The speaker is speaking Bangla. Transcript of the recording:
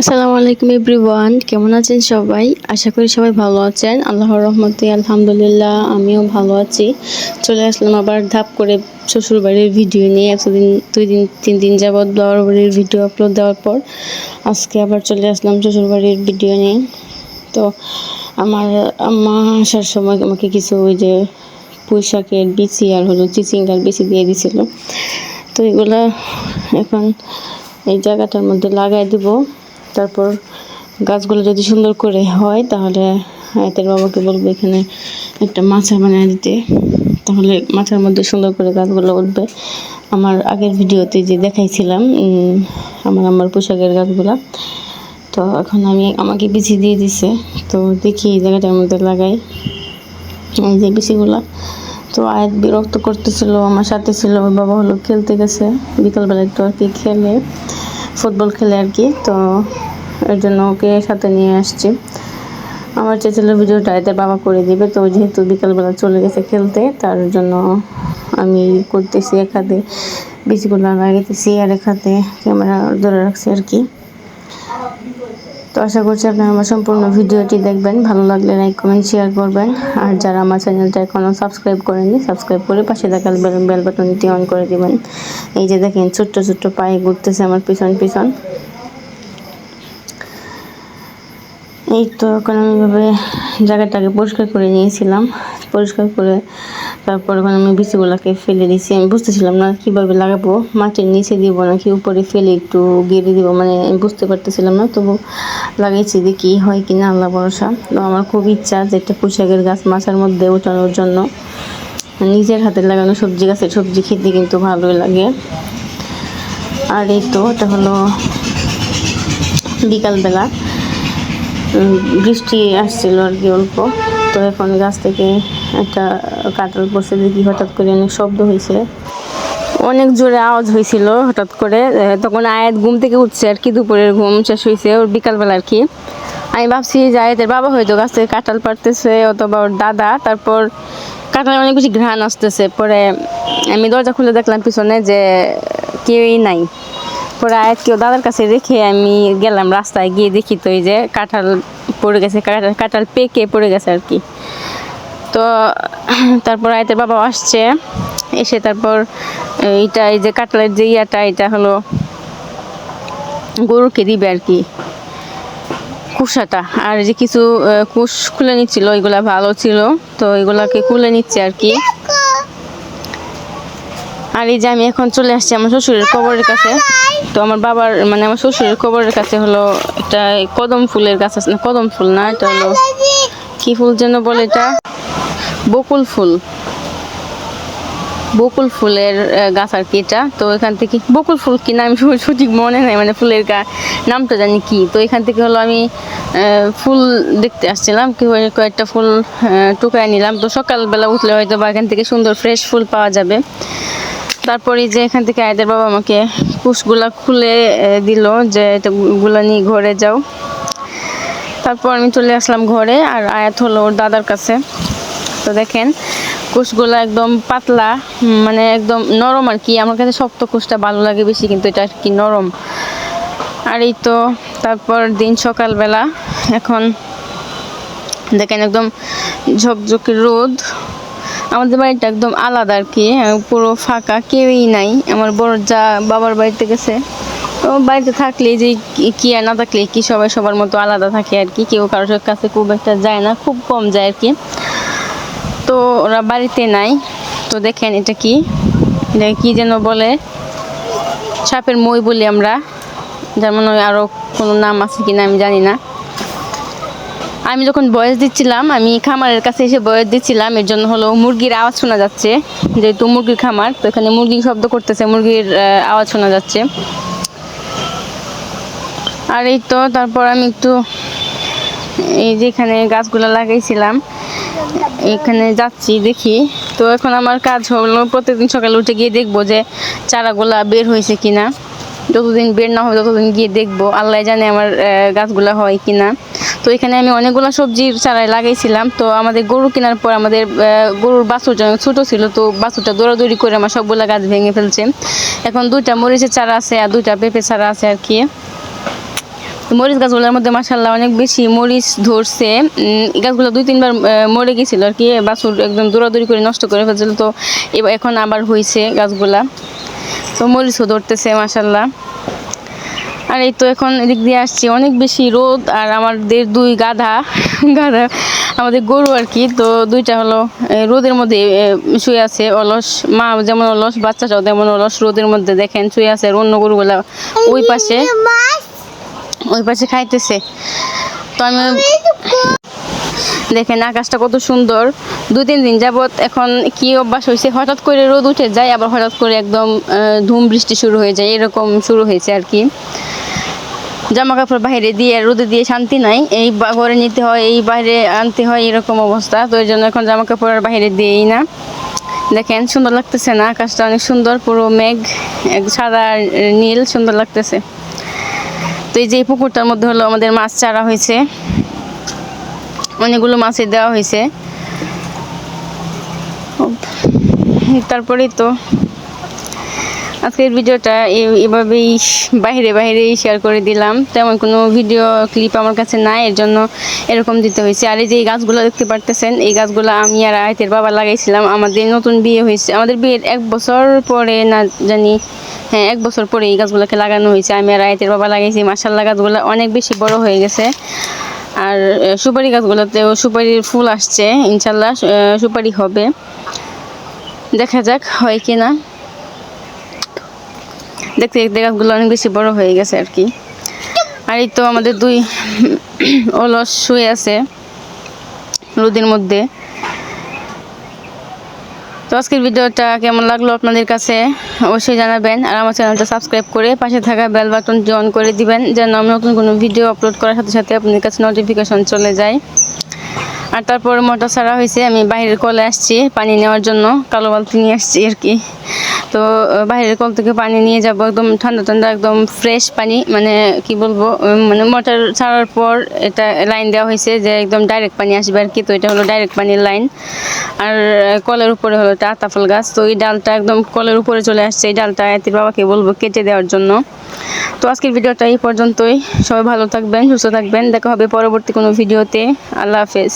আসসালামু আলাইকুম এভরিওয়ান, কেমন আছেন সবাই? আশা করি সবাই ভালো আছেন। আল্লাহর রহমতে আলহামদুলিল্লাহ আমিও ভালো আছি। চলে আসলাম আবার ধাপ করে শ্বশুর বাড়ির ভিডিও নিয়ে। একদিন দুই দিন, তিন দিন যাবৎ বাবার বাড়ির ভিডিও আপলোড দেওয়ার পর আজকে আবার চলে আসলাম শ্বশুর বাড়ির ভিডিও নিয়ে। তো আমার আম্মা আসার সময় আমাকে কিছু ওই যে পুঁই শাকের বিচি আর হলো চিচিংটার বিচি দিয়ে দিছিল। তো এগুলা এখন এই জায়গাটার মধ্যে লাগাই দিব। তারপর গাছগুলো যদি সুন্দর করে হয়, তাহলে হায়াতের বাবাকে বলব এখানে একটা মাছা বানিয়ে দিতে। তাহলে মাথার মধ্যে সুন্দর করে গাছগুলো উঠবে। আমার আগের ভিডিওতে যে দেখাইছিলাম আমার আমার পোশাকের গাছগুলো, তো এখন আমি আমাকে বিছি দিয়ে দিছে। তো দেখি এই জায়গাটার মধ্যে লাগাই। এই যে বিচিগুলা তো আয়াত বিরক্ত করতেছিল, আমার সাথে ছিল বাবা হলো খেলতে গেছে। বিকালবেলা একটু আর কি খেলে। ফুটবল খেলে আর কি, তো এর জন্য ওকে সাথে নিয়ে আসছি। আমার চেয়েছিল ভিডিও এতে বাবা করে দিবে, তো যেহেতু বিকালবেলা চলে গেছে খেলতে, তার জন্য আমি করতেছি এক হাতে বীজগুলো লাগাইতেছি আর এক হাতে ক্যামেরা ধরে রাখছি আর কি। তো আশা করছি আপনারা আমার সম্পূর্ণ ভিডিওটি দেখবেন। ভালো লাগলে লাইক কমেন্ট শেয়ার করবেন। আর যারা আমার চ্যানেলটা এখনও সাবস্ক্রাইব করেননি সাবস্ক্রাইব করে পাশে থাকা বেল বাটনটি অন করে দিবেন। এই যে দেখেন ছোট্ট ছোট্ট পায়ে ঘুরতেছে আমার পিছন পিছন। এই তো এখন আমি জায়গাটাকে পরিষ্কার করে নিয়েছিলাম। পরিষ্কার করে তারপর এখন আমি বিচিগুলোকে ফেলে দিয়েছি। আমি বুঝতেছিলাম না কীভাবে লাগাবো, মাটির নিচে দিব নাকি উপরে ফেলে একটু গেড়ে দিব মানে আমি বুঝতে পারতেছিলাম না। তবু লাগিয়েছি যে কী হয় কি না আল্লাহ ভরসা। তো আমার খুব ইচ্ছা যে একটা পোশাকের গাছ মাছার মধ্যে ওঠানোর জন্য। নিজের হাতে লাগানো সবজি গাছের সবজি খেতে কিন্তু ভালোই লাগে। আর এই তো, এটা হলো বিকালবেলা। বৃষ্টি আসছিল আর কি অল্প। তো এখন গাছ থেকে একটা কাঁঠাল পড়ছে দেখি হঠাৎ করে অনেক শব্দ হয়েছে। অনেক জোরে আওয়াজ হয়েছিল হঠাৎ করে। তখন আয়াত ঘুম থেকে উঠছে আর কি, দুপুরের ঘুম শেষ হয়েছে ওর বিকালবেলা আর কি। আমি ভাবছি যে আয়াতের বাবা হয়তো গাছ থেকে কাঁঠাল পারতেছে অথবা ওর দাদা। তারপর কাঁঠালের অনেক বেশি ঘ্রাণ আসতেছে। পরে আমি দরজা খুলে দেখলাম পিছনে যে কেউই নাই। পরে আয়াত দাদার কাছে রেখে আমি গেলাম, রাস্তায় গিয়ে দেখি তো এই যে কাঁঠাল পড়ে গেছে, কাঁঠাল পেকে পড়ে গেছে আর কি। তো তারপর আয়তের বাবা আসছে, এসে তারপর এইটা, এই যে কাঁঠালের যে ইয়াটা, এটা হলো গরুকে দিবে আর কি। কুসাটা আর যে কিছু কুশ খুলে নিচ্ছিল, ওইগুলা ভালো ছিল, তো এগুলাকে খুলে নিচ্ছে আর কি। আর এই যে আমি এখন চলে আসছি আমার শ্বশুরের কবরের কাছে। তো আমার বাবার মানে আমার শ্বশুরের কবরের কাছে হলো একটা কদম ফুলের গাছ আছে না, কদম ফুল না, এটা হলো কি ফুল যেন বলে এটা? বকুল ফুল। বকুল ফুলের গাছ আর কি এটা? তো এখান থেকে, বকুল ফুল কি নাম সঠিক মনে নাই মানে ফুলের গা, নামটা জানি কি। তো এখান থেকে হলো আমি ফুল দেখতে আসছিলাম, কি কয়েকটা ফুল টুকায় নিলাম। তো সকালবেলা উঠলে হয়তো বা এখান থেকে সুন্দর ফ্রেশ ফুল পাওয়া যাবে। তারপরে যে এখান থেকে আয়দের বাবা আমাকে কুশগুলা খুলে দিল যে এটা গুলা নিয়ে ঘরে যাও। তারপর আমি চলে আসলাম ঘরে আর আয়াত হলো ওর দাদার কাছে। তো দেখেন, কুশগুলা একদম পাতলা মানে একদম নরম আর কি। আমার কাছে শক্ত কুশটা ভালো লাগে বেশি, কিন্তু এটা আর কি নরম। আর এই তো তারপর দিন সকালবেলা এখন দেখেন একদম ঝকঝকে রোদ। আমাদের বাড়িটা একদম আলাদা আর কি পুরো ফাঁকা, কেউই নাই। আমার বড় যা বাবার বাড়িতে গেছে বাড়িতে থাকলে যে কি- আর না থাকলে কি সবাই সবার মতো আলাদা থাকে আর কি, কেউ কারোর কাছে খুব একটা যায় না, খুব কম যায় আর কি। তো ওরা বাড়িতে নাই, তো দেখেন এটা কি কি যেন বলে, সাপের মই বলি আমরা যেমন ওই আরও কোনো নাম আছে কি না আমি জানি না। আমি যখন বয়স দিচ্ছিলাম, আমি খামারের কাছে এসে বয়স দিচ্ছিলাম, এর জন্য হলো মুরগির আওয়াজ শোনা যাচ্ছে। যেহেতু মুরগির খামার, তো এখানে মুরগি শব্দ করতেছে, মুরগির আওয়াজ শোনা যাচ্ছে। আর এই তো, তারপর আমি একটু এই যেখানে গাছগুলো লাগাইছিলাম, এখানে যাচ্ছি দেখি। তো এখন আমার কাজ হলো প্রত্যেকদিন সকালে উঠে গিয়ে দেখব যে চারাগুলা বের হয়েছে কিনা। যতদিন বের না হবে, ততদিন গিয়ে দেখব। আল্লাহ জানে আমার গাছগুলা হয় কিনা। তো এখানে আমি অনেকগুলো সবজির চারাই লাগাইছিলাম। তো আমাদের গরু কেনার পর আমাদের গরুর অনেক ছোটো ছিল, তো বাছুরটা দৌড়াদৌড়ি করে আমার সবগুলা গাছ ভেঙে ফেলছে। এখন দুইটা মরিচের চারা আছে আর দুইটা পেঁপে চারা আছে আর কি। মরিচ গাছগুলোর মধ্যে মাসাল্লাহ অনেক বেশি মরিচ ধরছে। গাছগুলো দুই, তিনবার মরে গেছিল আর কি। বাছুর একদম দৌড়াদৌড়ি করে নষ্ট করে ফেলছিল। তো এখন আবার হয়েছে গাছগুলা। তো মরিচও ধরতেছে মাসাল্লাহ আর এই তো এখন এদিক দিয়ে আসছি। অনেক বেশি রোদ আর আমাদের দুই গাধা গাধা, আমাদের গরু আর কি। তো দুইটা হলো রোদের মধ্যে শুয়ে আছে অলস। মা যেমন অলস, বাচ্চাটাও তেমন অলস। রোদের মধ্যে দেখেন শুয়ে আছে আর অন্য গরুগুলা ওই পাশে ওই পাশে খাইতেছে। তো আমি দেখেন আকাশটা কত সুন্দর। দুই তিন দিন যাবত এখন কি অভ্যাস হয়েছে হঠাৎ করে রোদ উঠে যায়, আবার হঠাৎ করে একদম ধুম বৃষ্টি শুরু হয়ে যায়। এরকম শুরু হয়েছে আর কি। জামা কাপড় বাইরে দিয়ে, রোদে দিয়ে শান্তি নাই। এই ঘরে নিতে হয়, এই বাইরে আনতে হয়, এরকম অবস্থা। তো এই জন্য এখন জামা কাপড় বাইরে দিয়েই না। দেখেন, সুন্দর লাগতেছে না? আকাশটা অনেক সুন্দর, পুরো মেঘ সাদা নীল, সুন্দর লাগতেছে। তো এই যে পুকুরটার মধ্যে হলো আমাদের মাছ চারা হয়েছে। অনেকগুলো মাছের দেওয়া হয়েছে। তারপরেই তো আজকের ভিডিওটা এভাবেই বাইরে বাইরেই শেয়ার করে দিলাম। তেমন কোনো ভিডিও ক্লিপ আমার কাছে নাই, এর জন্য এরকম দিতে হয়েছে। আর এই যে এই গাছগুলো দেখতে পারতেছেন, এই গাছগুলো আমি আর আয়তের বাবা লাগাইছিলাম। আমাদের নতুন বিয়ে হয়েছে। আমাদের বিয়ের এক বছর পরে না জানি হ্যাঁ এক বছর পরে এই গাছগুলোকে লাগানো হয়েছে। আমি আর আয়তের বাবা লাগাইছি। মাসাল্লাহ গাছগুলো অনেক বেশি বড় হয়ে গেছে। আর সুপারি গাছগুলোতেও সুপারির ফুল আসছে। ইনশাল্লাহ সুপারি হবে। দেখা যাক হয় কি না। দেখতে দেখতে গাছগুলো অনেক বেশি বড় হয়ে গেছে আর কি। আর এই তো আমাদের দুই অলস শুয়ে আছে রোদের মধ্যে। তো আজকের ভিডিওটা কেমন লাগল আপনাদের কাছে? অবশ্যই জানাবেন। আর আমার চ্যানেলটা সাবস্ক্রাইব করে পাশে থাকা বেল বাটনটি অন করে দিবেন, যেন আমি নতুন কোনো ভিডিও আপলোড করার সাথে সাথে আপনাদের কাছে নোটিফিকেশন চলে যায়। আর তারপর মোটর ছাড়া হয়েছে, আমি বাইরের কলে আসছি, পানি নেওয়ার জন্য, কালো বালতি নিয়ে আসছি আর কি। তো বাইরের কল থেকে পানি নিয়ে যাব, একদম ঠান্ডা ঠান্ডা, একদম ফ্রেশ পানি মানে কি বলব মানে মোটর ছাড়ার পর এটা লাইন দেওয়া হয়েছে যে একদম ডাইরেক্ট পানি আসবে আর কি, তো এটা হলো ডাইরেক্ট পানির লাইন আর কলের উপরে হলো আতাফল গাছ। তো এই ডালটা একদম কলের উপরে চলে আসছে। এই ডালটা এতির বাবাকে বলব কেটে দেওয়ার জন্য। তো আজকের ভিডিওটা এই পর্যন্তই। সবাই ভালো থাকবেন, সুস্থ থাকবেন। দেখা হবে পরবর্তী কোনো ভিডিওতে। আল্লাহ হাফেজ।